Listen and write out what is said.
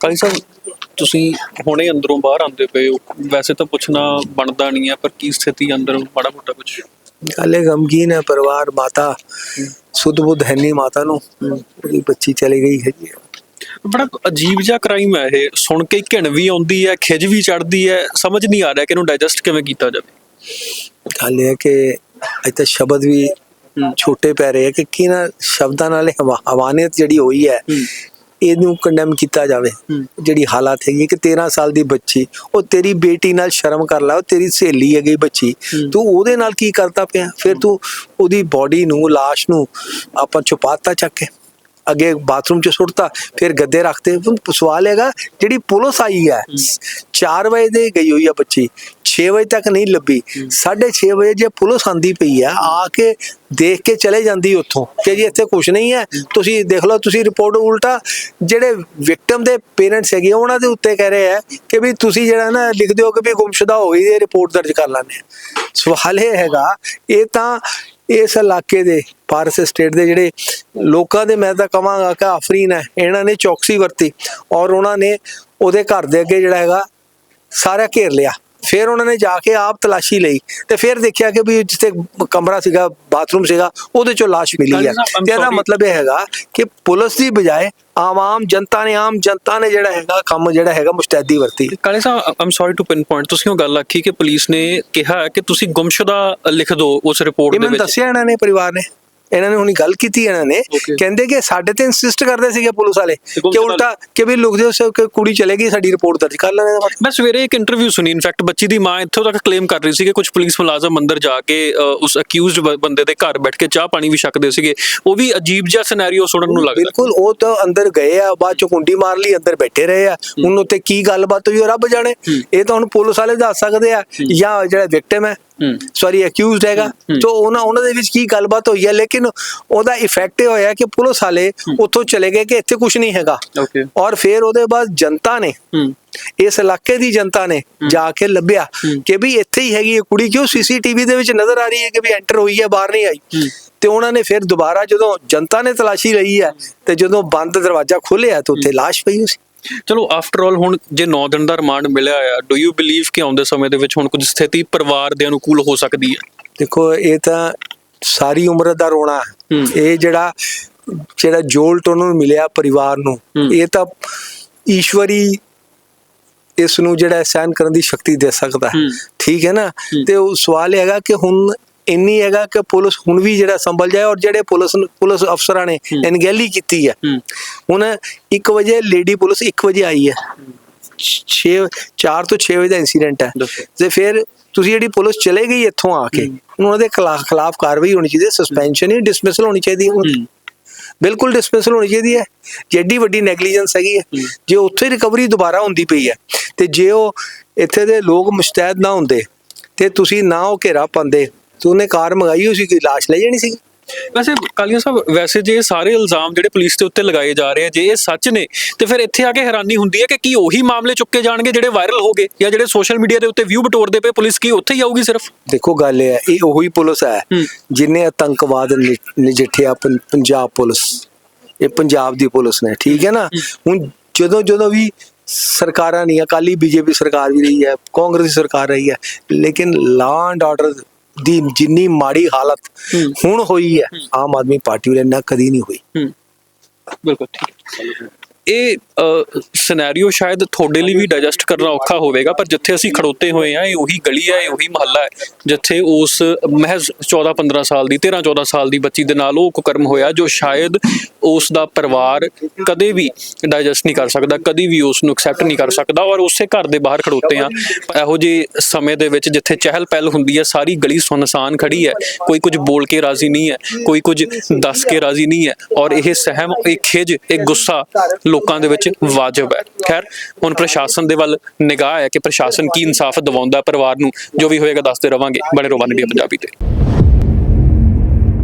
ਕਾਲੀ ਸਾਹਿਬ ਤੁਸੀਂ ਹੁਣੇ ਅੰਦਰੋਂ ਬਾਹਰ ਆਉਂਦੇ ਪਏ ਹੋ। ਵੈਸੇ ਤਾਂ ਪੁੱਛਣਾ ਬਣਦਾ ਨਹੀਂ ਹੈ ਪਰ ਕੀ ਸਥਿਤੀ ਅੰਦਰ? ਮਾੜਾ ਮੋਟਾ ਕੁਝ ਗੱਲ ਗਮਗੀਨ ਹੈ ਪਰਿਵਾਰ ਮਾਤਾ। ਸੁਧ ਬੁੱਧ ਹੈ ਨਹੀਂ ਮਾਤਾ ਨੂੰ। ਉਹਦੀ ਬੱਚੀ ਚਲੀ ਗਈ ਹੈ। ਜੀ ਬੜਾ ਅਜੀਬ ਜਿਹਾ ਕ੍ਰਾਈਮ ਹੈ ਇਹ। ਸੁਣ ਕੇ ਘਿਣ ਵੀ ਆਉਂਦੀ ਹੈ ਖਿਜ ਵੀ ਚੜਦੀ ਹੈ। ਸਮਝ ਨਹੀਂ ਆ ਰਿਹਾ ਕਿ ਇਹਨੂੰ ਡਾਈਜੈਸਟ ਕਿਵੇਂ ਕੀਤਾ ਜਾਵੇ। ਗੱਲ ਇਹ ਹੈ ਕਿ ਇੱਥੇ ਸ਼ਬਦ ਵੀ ਛੋਟੇ ਪੈ ਰਹੇ ਹੈ ਕਿ ਕਿਹਨਾਂ ਸ਼ਬਦਾਂ ਨਾਲ ਹਵਾਨੀਅਤ ਜਿਹੜੀ ਹੋਈ ਹੈ। ਇਹਨੂੰ ਕੰਡੈਮ ਕੀਤਾ ਜਾਵੇ। ਜਿਹੜੀ ਹਾਲਾਤ ਹੈਗੀ ਕਿ 13 ਸਾਲ ਦੀ ਬੱਚੀ ਉਹ ਤੇਰੀ ਬੇਟੀ ਨਾਲ ਸ਼ਰਮ ਕਰ ਲਾ ਉਹ ਤੇਰੀ ਸਹੇਲੀ ਹੈਗੀ ਬੱਚੀ। ਤੂੰ ਉਹਦੇ ਨਾਲ ਕੀ ਕਰਦਾ ਪਿਆ? ਫਿਰ ਤੂੰ ਉਹਦੀ ਬਾਡੀ ਨੂੰ ਲਾਸ਼ ਨੂੰ ਆਪਾਂ ਛੁਪਾਤਾ ਚੱਕ ਕੇ। ਅੱਗੇ ਬਾਥਰੂਮ 'ਚ ਸੁੱਟਤਾ ਫਿਰ ਗੱਦੇ ਰੱਖਤੇ। ਹੁਣ ਸਵਾਲ ਹੈਗਾ ਜਿਹੜੀ ਪੁਲਿਸ ਆਈ ਹੈ 4 ਵਜੇ ਦੇ ਗਈ ਹੋਈ ਆ ਬੱਚੀ 6 ਵਜੇ ਤੱਕ ਨਹੀਂ ਲੱਭੀ। 6:30 ਵਜੇ ਜੇ ਪੁਲਿਸ ਆਂਦੀ ਪਈ ਆ ਆ ਕੇ ਦੇਖ ਕੇ ਚਲੇ ਜਾਂਦੀ ਉੱਥੋਂ ਕਿ ਜੀ ਇੱਥੇ ਕੁਝ ਨਹੀਂ ਹੈ। ਤੁਸੀਂ ਦੇਖ ਲਓ ਤੁਸੀਂ ਰਿਪੋਰਟ ਉਲਟਾ ਜਿਹੜੇ ਵਿਕਟਮ ਦੇ ਪੇਰੈਂਟਸ ਹੈਗੇ ਉਹਨਾਂ ਦੇ ਉੱਤੇ ਕਹਿ ਰਹੇ ਆ ਕਿ ਵੀ ਤੁਸੀਂ ਜਿਹੜਾ ਨਾ ਲਿਖ ਦਿਓ ਕਿ ਵੀ ਗੁੰਮਸ਼ੁਦਾ ਹੋ ਗਈ ਇਹ ਰਿਪੋਰਟ ਦਰਜ ਕਰ ਲੈਣੇ ਸਵਾਲ ਇਹ ਹੈਗਾ ਇਹ ਤਾਂ ਇਸ ਇਲਾਕੇ ਦੇ ਪਾਰਸ ਸਟੇਟ ਦੇ ਜਿਹੜੇ ਲੋਕਾਂ ਦੇ ਮੈਂ ਤਾਂ ਕਹਾਂਗਾ ਕਿ ਆਫਰੀਨ ਹੈ, ਇਹਨਾਂ ਨੇ ਚੌਕਸੀ ਵਰਤੀ ਔਰ ਉਹਨਾਂ ਨੇ ਉਹਦੇ ਘਰ ਦੇ ਅੱਗੇ ਜਿਹੜਾ ਹੈਗਾ ਸਾਰਾ ਘੇਰ ਲਿਆ। ਫਿਰ ਉਹਨਾਂ ਨੇ ਜਾ ਕੇ ਆਪ ਤਲਾਸ਼ੀ ਲਈ ਤੇ ਫਿਰ ਦੇਖਿਆ ਕਿ ਵੀ ਜਿੱਥੇ ਕਮਰਾ ਸੀਗਾ ਬਾਥਰੂਮ ਸੀਗਾ ਉਹਦੇ ਚੋਂ ਲਾਸ਼ ਮਿਲੀ ਹੈ ਤੇ ਇਹਦਾ. ਮਤਲਬ ਇਹ ਹੈਗਾ ਕਿ ਪੁਲਿਸ ਦੀ ਬਜਾਏ ਆਮ ਆਮ ਜਨਤਾ ਨੇ ਆਮ ਜਨਤਾ ਨੇ ਜਿਹੜਾ ਹੈਗਾ ਕੰਮ ਜਿਹੜਾ ਹੈਗਾ ਮੁਸਤੈਦੀ ਵਰਤੀ। ਕਾਲੇ ਸਾਹਿਬ ਆਮ ਸੌਰੀ ਟੂ ਪਿਨ ਪੁਆਇੰਟ ਤੁਸੀਂ ਉਹ ਗੱਲ ਆਖੀ ਕਿ ਪੁਲਿਸ ਨੇ ਕਿਹਾ ਕਿ ਤੁਸੀਂ ਗੁੰਮਸ਼ੁਦਾ ਲਿਖ ਦਿਓ ਉਸ ਰਿਪੋਰਟ ਇਹ ਦੇ ਮੈਨੂੰ ਵਿੱਚ। ਦੱਸਿਆ ਇਹਨਾਂ ਨੇ ਪਰਿਵਾਰ ਨੇ। ਇਹਨਾਂ ਨੇ ਹੁਣੀ ਗੱਲ ਕੀਤੀ ਇਹਨਾਂ ਨੇ. ਕਹਿੰਦੇ ਕਿ ਸਾਡੇ ਤੇ ਇਨਸਿਸਟ ਕਰਦੇ ਸੀਗੇ ਪੁਲਿਸ ਵਾਲੇ ਕਿ ਉਲਟਾ ਕਿ ਵੀ ਦਿਓ ਸੋ ਕਿ ਕੁੜੀ ਚਲੇਗੀ ਸਾਡੀ ਰਿਪੋਰਟ ਦਰਜ ਕਰ ਲੈਣੇ ਮੈਂ ਸਵੇਰੇ ਇੱਕ ਇੰਟਰਵਿਊ ਸੁਣੀ ਇਨਫੈਕਟ ਬੱਚੀ ਦੀ ਮਾਂ ਇੱਥੋਂ ਤੱਕ ਕਲੇਮ ਕਰ ਰਹੀ ਸੀ ਕਿ ਕੁਝ ਪੁਲਿਸ ਮੁਲਾਜ਼ਮ ਅੰਦਰ ਜਾ ਕੇ ਉਸ ਅਕਿਊਜ਼ਡ ਬੰਦੇ ਦੇ ਘਰ ਬੈਠ ਕੇ ਚਾਹ ਪਾਣੀ ਵੀ ਛਕਦੇ ਸੀਗੇ। ਉਹ ਵੀ ਅਜੀਬ ਜਿਹਾ ਸਿਨੈਰੀਓ ਸੁਣਨ ਨੂੰ ਲੱਗਦਾ। ਬਿਲਕੁਲ ਉਹ ਤਾਂ ਅੰਦਰ ਗਏ ਆ ਬਾਅਦ ਚ ਕੁੰਡੀ ਮਾਰ ਲਈ ਅੰਦਰ ਬੈਠੇ ਰਹੇ ਆ। ਹੁਣ ਉੱਤੇ ਕੀ ਗੱਲਬਾਤ ਹੋਈ ਰੱਬ ਜਾਣੇ। ਇਹ ਤਾਂ ਹੁਣ ਪੁਲਿਸ ਵਾਲੇ ਦੱਸ ਸਕਦੇ ਆ ਜਾਂ ਜਿਹੜਾ ਵਿਕਟਮ ਹੂੰ। ਸੌਰੀ ਅਕਿਊਜ਼ਡ ਹੈਗਾ। ਤੋਂ ਉਹਨਾਂ ਉਹਨਾਂ ਦੇ ਵਿੱਚ ਕੀ ਗੱਲਬਾਤ ਹੋਈ ਹੈ ਲੇਕਿਨ ਉਹਦਾ ਇਫੈਕਟ ਇਹ ਹੋਇਆ ਕਿ ਪੁਲਿਸ ਵਾਲੇ ਉੱਥੋਂ ਚਲੇ ਗਏ ਕਿ ਇੱਥੇ ਕੁਝ ਨਹੀਂ ਹੈਗਾ। ਓਕੇ ਔਰ ਫਿਰ ਉਹਦੇ ਬਾਅਦ ਜਨਤਾ ਨੇ ਇਸ ਇਲਾਕੇ ਦੀ ਜਨਤਾ ਨੇ ਜਾ ਕੇ ਲੱਭਿਆ ਕਿ ਵੀ ਇੱਥੇ ਹੀ ਹੈਗੀ ਇਹ ਕੁੜੀ ਕਿਉਂ ਸੀਸੀਟੀਵੀ ਦੇ ਵਿੱਚ ਨਜ਼ਰ ਆ ਰਹੀ ਹੈ ਕਿ ਵੀ ਐਂਟਰ ਹੋਈ ਹੈ ਬਾਹਰ ਨਹੀਂ ਆਈ। ਤੇ ਉਹਨਾਂ ਨੇ ਫਿਰ ਦੁਬਾਰਾ ਜਦੋਂ ਜਨਤਾ ਨੇ ਤਲਾਸ਼ੀ ਲਈ ਹੈ ਤੇ ਜਦੋਂ ਬੰਦ ਦਰਵਾਜ਼ਾ ਖੋਲ੍ਹਿਆ ਤਾਂ ਉੱਥੇ ਲਾਸ਼ ਪਈ ਸੀ। ਚਲੋ ਆਫਟਰ ਆਲ ਹੁਣ ਜੇ 9 ਦਿਨ ਦਾ ਰਿਮਾਂਡ ਮਿਲਿਆ ਆ ਡੂ ਯੂ ਬਲੀਵ ਕਿ ਆਉਂਦੇ ਸਮੇਂ ਦੇ ਵਿੱਚ ਹੁਣ ਕੁਝ ਸਥਿਤੀ ਪਰਿਵਾਰ ਦੇ ਅਨੁਕੂਲ ਹੋ ਸਕਦੀ ਹੈ? ਦੇਖੋ ਇਹ ਤਾਂ ਸਾਰੀ ਉਮਰ ਦਾ ਰੋਣਾ। ਇਹ ਜਿਹੜਾ ਜਿਹੜਾ ਜੋਲਟ ਉਹਨਾਂ ਮਿਲਿਆ ਪਰਿਵਾਰ ਨੂੰ। ਇਹ ਤਾਂ ਈਸ਼ਵਰੀ ਇਸ ਨੂੰ ਜਿਹੜਾ ਸਹਿਨ ਕਰਨ ਦੀ ਸ਼ਕਤੀ ਦੇ ਸਕਦਾ ਹੈ। ਠੀਕ ਹੈ ਨਾ? ਤੇ ਉਹ ਸਵਾਲ ਹੈਗਾ ਕਿ ਹੁਣ ਇੰਨੀ ਹੈਗਾ ਕਿ ਪੁਲਿਸ ਹੁਣ ਵੀ ਜਿਹੜਾ ਸੰਭਲ ਜਾਏ ਔਰ ਜਿਹੜੇ ਪੁਲਿਸ ਪੁਲਿਸ ਅਫਸਰਾਂ ਨੇ ਅਣਗਹਿਲੀ ਕੀਤੀ ਹੂੰ। ਹੁਣ 1 ਵਜੇ ਲੇਡੀ ਪੁਲਿਸ 1 ਵਜੇ ਆਈ ਹੈ। 6 4 ਤੋਂ 6 ਵਜੇ ਦਾ ਇਨਸੀਡੈਂਟ ਹੈ। ਤੇ ਫਿਰ ਤੁਸੀਂ ਜਿਹੜੀ ਪੁਲਿਸ ਚਲੇ ਗਈ ਇੱਥੋਂ ਆ ਕੇ ਉਹਨਾਂ ਦੇ ਖਿਲਾਫ ਕਾਰਵਾਈ ਹੋਣੀ ਚਾਹੀਦੀ ਹੈ ਸਸਪੈਂਸ਼ਨ ਹੀ ਡਿਸਮਿਸਲ ਹੋਣੀ ਚਾਹੀਦੀ ਹੈ ਬਿਲਕੁਲ ਡਿਸਮਿਸਲ ਹੋਣੀ ਚਾਹੀਦੀ ਹੈ। ਜਿਹੜੀ ਵੱਡੀ ਨੈਗਲੀਜੈਂਸ ਹੈਗੀ ਹੈ ਜੇ ਉੱਥੇ ਰਿਕਵਰੀ ਦੁਬਾਰਾ ਹੁੰਦੀ ਪਈ ਹੈ ਤੇ ਜੇ ਉਹ ਇੱਥੇ ਦੇ ਲੋਕ ਮੁਸ਼ਤੈਦ ਨਾ ਹੁੰਦੇ ਤੇ ਤੁਸੀਂ ਨਾ ਉਹ ਘੇਰਾ ਪਾਉਂਦੇ ਤੇ ਉਹਨੇ ਕਾਰ ਮੰਗਾਈ ਹੋਈ ਸੀ ਕਿ ਲਾਸ਼ ਲੈ ਜਾਣੀ ਸੀ ਵੈਸੇ ਕਾਲੀਆ ਸਾਹਿਬ ਵੈਸੇ ਜੇ ਸਾਰੇ ਇਲਜ਼ਾਮ ਜਿਹੜੇ ਪੁਲਿਸ ਦੇ ਉੱਤੇ ਲਗਾਏ ਜਾ ਰਹੇ ਆ ਜੇ ਇਹ ਸੱਚ ਨੇ ਤੇ ਫਿਰ ਇੱਥੇ ਆ ਕੇ ਹੈਰਾਨੀ ਹੁੰਦੀ ਹੈ ਕਿ ਕੀ ਉਹੀ ਮਾਮਲੇ ਚੁੱਕੇ ਜਾਣਗੇ ਜਿਹੜੇ ਵਾਇਰਲ ਹੋ ਗਏ ਜਾਂ ਜਿਹੜੇ ਸੋਸ਼ਲ ਮੀਡੀਆ ਦੇ ਉੱਤੇ ਵਿਊ ਬਟੋਰਦੇ ਪਏ ਪੁਲਿਸ ਕੀ ਉੱਥੇ ਹੀ ਆਊਗੀ ਸਿਰਫ? ਦੇਖੋ ਗੱਲ ਇਹ ਹੈ ਇਹ ਉਹੀ ਪੁਲਿਸ ਹੈ। ਜਿਨੇ ਆਤੰਕਵਾਦ ਨਜਿੱਠਿਆ ਪੰਜਾਬ ਪੁਲਿਸ। ਇਹ ਪੰਜਾਬ ਦੀ ਪੁਲਿਸ ਨੇ ਠੀਕ ਹੈ ਨਾ? ਹੁਣ ਜਦੋਂ ਜਦੋਂ ਵੀ ਸਰਕਾਰਾਂ ਨਹੀਂ ਅਕਾਲੀ ਬੀਜੇਪੀ ਸਰਕਾਰ ਵੀ ਰਹੀ ਹੈ ਕਾਂਗਰਸ ਸਰਕਾਰ ਰਹੀ ਹੈ ਲੇਕਿਨ ਲਾਅ ਐਂਡ ਆਰਡਰ ਦੀ ਜਿੰਨੀ ਮਾੜੀ ਹਾਲਤ। ਹੁਣ ਹੋਈ ਹੈ ਆਮ ਆਦਮੀ ਪਾਰਟੀ ਵਾਲੇ ਨਾਲ ਕਦੀ ਨਹੀਂ ਹੋਈ। ਬਿਲਕੁਲ ਠੀਕ ਇਹ ਸਿਨੈਰੀਓ ਸ਼ਾਇਦ ਤੁਹਾਡੇ ਲਈ ਵੀ ਡਾਈਜੈਸਟ ਕਰਨਾ ਔਖਾ ਹੋਵੇਗਾ, ਪਰ ਜਿੱਥੇ ਅਸੀਂ ਖੜੋਤੇ ਹੋਏ ਆ ਇਹ ਉਹੀ ਗਲੀ ਹੈ, ਇਹ ਉਹੀ ਮਹੱਲਾ ਹੈ, ਜਿੱਥੇ ਉਸ ਮਹਿਜ਼ 14 15 ਸਾਲ ਦੀ 13 14 ਸਾਲ ਦੀ ਬੱਚੀ ਦੇ ਨਾਲ ਉਹ ਕੁਕਰਮ ਹੋਇਆ, ਜੋ ਸ਼ਾਇਦ ਉਸ ਦਾ ਪਰਿਵਾਰ ਕਦੇ ਵੀ ਡਾਈਜੈਸਟ ਨਹੀਂ ਕਰ ਸਕਦਾ, ਕਦੀ ਵੀ ਉਸ ਨੂੰ ਐਕਸੈਪਟ ਨਹੀਂ ਕਰ ਸਕਦਾ ਔਰ ਉਸੇ ਘਰ ਦੇ ਬਾਹਰ ਖੜੋਤੇ ਆ ਇਹੋ ਜਿਹੇ ਸਮੇਂ ਦੇ ਵਿੱਚ ਜਿੱਥੇ ਚਹਿਲ ਪਹਿਲ ਹੁੰਦੀ ਹੈ, ਸਾਰੀ ਗਲੀ ਸੁਨਸਾਨ ਖੜੀ ਹੈ, ਕੋਈ ਕੁਝ ਬੋਲ ਕੇ ਰਾਜ਼ੀ ਨਹੀਂ ਹੈ, ਕੋਈ ਕੁਝ ਦੱਸ ਕੇ ਰਾਜ਼ੀ ਨਹੀਂ ਹੈ ਔਰ ਇਹ ਸਹਿਮ, ਇਹ ਖਿਜ ਇਹ ਗੁੱਸਾ ਲੋਕਾਂ ਦੇ ਵਿੱਚ ਵਾਜਬ ਹੈ। ਖੈਰ, ਹੁਣ ਪ੍ਰਸ਼ਾਸਨ ਦੇ ਵੱਲ ਨਿਗਾਹ ਹੈ ਕਿ ਪ੍ਰਸ਼ਾਸਨ ਕੀ ਇਨਸਾਫ ਦਿਵਾਉਂਦਾ ਪਰਿਵਾਰ ਨੂੰ, ਜੋ ਵੀ ਹੋਏਗਾ ਦੱਸਦੇ ਰਵਾਂਗੇ। ਬਣੇ ਰੋਵਾਂ ਇੰਡੀਆ ਪੰਜਾਬੀ ਤੇ।